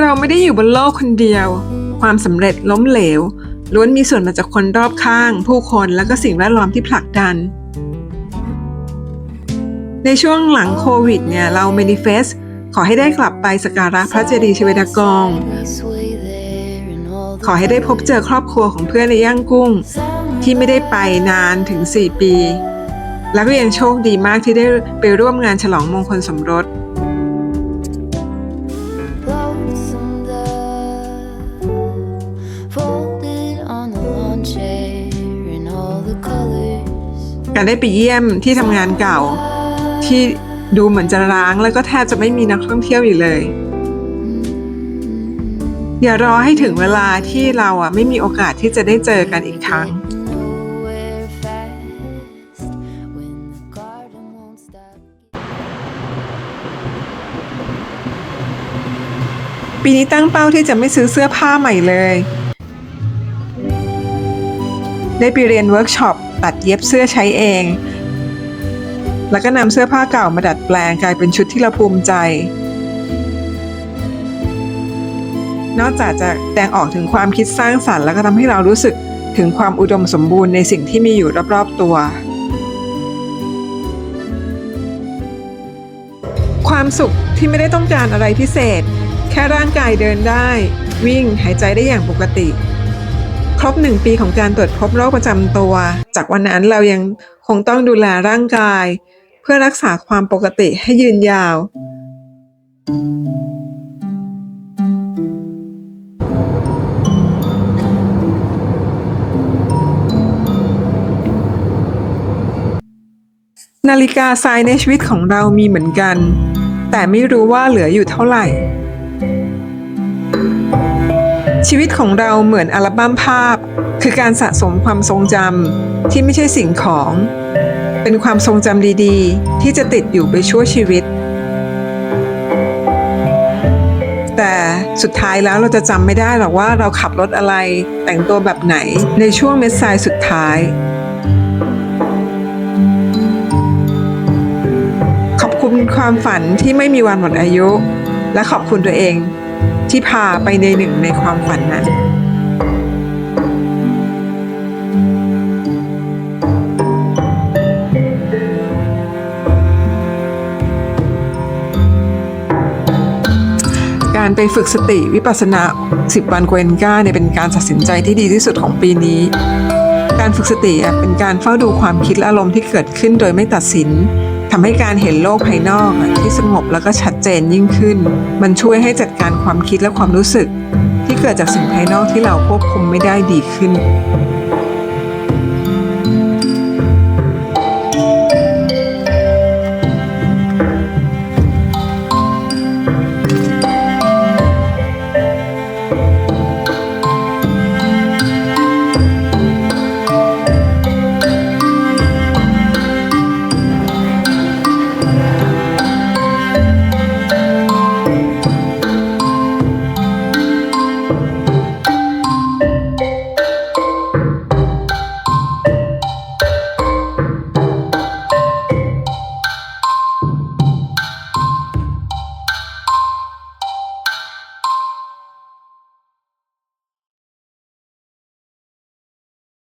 เราไม่ได้อยู่บนโลกคนเดียว ความสำเร็จล้มเหลว ล้วนมีส่วนมาจากคนรอบข้าง ผู้คนและก็สิ่งแวดล้อมที่ผลักดัน ในช่วงหลังโควิดเนี่ยเรา manifest ขอให้ได้กลับไปสักการะพระเจดีย์ชเวดากองขอให้ได้พบเจอครอบครัวของเพื่อนในย่างกุ้ง ที่ไม่ได้ไปนานถึง 4 ปี แล้วก็ยังโชคดีมากที่ได้ไปร่วมงานฉลองมงคลสมรส การได้ไปเยี่ยมที่ทำงานเก่า ที่ดูเหมือนจะร้างแล้วก็แทบจะไม่มีนักท่องเที่ยวอยู่เลย อย่ารอให้ถึงเวลาที่เราอะไม่มีโอกาสที่จะได้เจอกันอีกครั้งปีนี้ตั้งเป้าที่จะไม่ซื้อเสื้อผ้าใหม่เลย ได้ไปเรียนเวิร์กช็อปตัดเย็บเสื้อใช้เอง แล้วก็นำเสื้อผ้าเก่ามาดัดแปลงกลายเป็นชุดที่เราภูมิใจ นอกจากจะแสดงออกถึงความคิดสร้างสรรค์ แล้วก็ทำให้เรารู้สึกถึงความอุดมสมบูรณ์ในสิ่งที่มีอยู่รอบๆตัว ความสุขที่ไม่ได้ต้องการอะไรพิเศษ แค่ร่างกายเดินได้ วิ่งหายใจได้อย่างปกติ ครบหนึ่งปีของการตรวจพบโรคประจำตัว จากวันนั้นเรายังคงต้องดูแลร่างกาย เพื่อรักษาความปกติให้ยืนยาว นาฬิกาทรายในชีวิตของเรามีเหมือนกัน แต่ไม่รู้ว่าเหลืออยู่เท่าไหร่ ชีวิตของเราเหมือนอัลบั้มภาพ คือการสะสมความทรงจำที่ไม่ใช่สิ่งของ เป็นความทรงจำดีๆ ที่จะติดอยู่ไปชั่วชีวิต แต่สุดท้ายแล้วเราจะจำไม่ได้หรอกว่าเราขับรถอะไร แต่งตัวแบบไหนในช่วงเม็ดทรายสุดท้าย ขอบคุณความฝันที่ไม่มีวันหมดอายุ และขอบคุณตัวเอง ที่พาไปในหนึ่งในความฝันนั้นการไปฝึกสติวิปัสสนา 10 วันโกเอนกาเนี่ยเป็นการตัดสินใจที่ดีที่สุดของปีนี้ การฝึกสติเป็นการเฝ้าดูความคิดและอารมณ์ที่เกิดขึ้นโดยไม่ตัดสิน ทำให้การเห็นโลกภายนอกที่สงบแล้วก็ชัดเจนยิ่งขึ้น มันช่วยให้จัดการความคิดและความรู้สึก ที่เกิดจากสิ่งภายนอกที่เราควบคุมไม่ได้ดีขึ้น